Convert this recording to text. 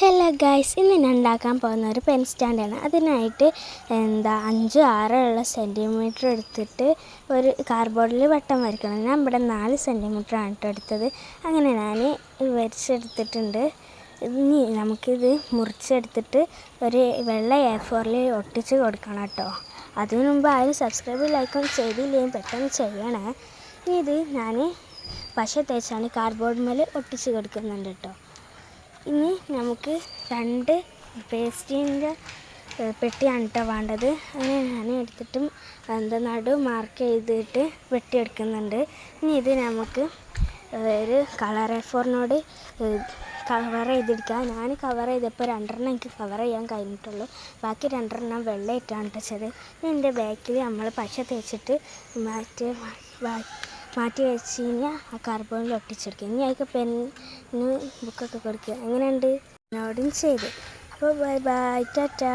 Hello guys ഇന്ന് ഞാൻ ഉണ്ടാക്കാൻ പോകുന്ന ഒരു പെൻ സ്റ്റാൻഡാണ് അതിനായിട്ട് എന്താ അഞ്ച് ആറുള്ള സെന്റിമീറ്റർ എടുത്തിട്ട് ഒരു കാർബോർഡിൽ വട്ടം വരയ്ക്കണം. ഞാൻ ഇവിടെ നാല് സെന്റിമീറ്ററാണ് കേട്ടോ എടുത്തത്. അങ്ങനെ ഞാൻ വരച്ചെടുത്തിട്ടുണ്ട്. ഇനി നമുക്കിത് മുറിച്ചെടുത്തിട്ട് ഒരു വെള്ള എ ഫോറിൽ ഒട്ടിച്ച് കൊടുക്കണം കേട്ടോ അതിനു മുമ്പ് ആരും സബ്സ്ക്രൈബ് ലൈക്കും ചെയ്തില്ലെങ്കിൽ പെട്ടെന്ന് ചെയ്യണേ. ഇനി ഇത് ഞാൻ പശ തേച്ചാണ് കാർഡ്ബോർഡ് മേലെ ഒട്ടിച്ച് കൊടുക്കുന്നുണ്ട് കേട്ടോ ഇനി നമുക്ക് രണ്ട് പേസ്റ്റിന്റെ പെട്ടിയാണ് കേട്ടോ വേണ്ടത്. അങ്ങനെ ഞാൻ എടുത്തിട്ടും എന്താ നടു മാർക്ക് ചെയ്തിട്ട് വെട്ടിയെടുക്കുന്നുണ്ട് ഇനി ഇത് നമുക്ക് ഒരു കളർ എഫോറിനോട് കവർ ചെയ്തെടുക്കാം. ഞാൻ കവർ ചെയ്തപ്പോൾ രണ്ടെണ്ണം എനിക്ക് കവർ ചെയ്യാൻ കഴിഞ്ഞിട്ടുള്ളൂ. ബാക്കി രണ്ടെണ്ണം വെള്ളയിട്ടാണ് ഇനി എന്റെ ബാക്കിൽ നമ്മൾ പശ തേച്ചിട്ട് മാറ്റി മാറ്റി വെച്ച് കഴിഞ്ഞാൽ ആ കാർബോണിൽ ഒട്ടിച്ചെടുക്കുക ഇനി അതിക്ക് പെന്ന് ബുക്കൊക്കെ കൊടുക്കുക എങ്ങനെയുണ്ട്? എന്നോടും ചെയ്ത്. അപ്പോൾ ബൈ ബൈ ടാറ്റാ.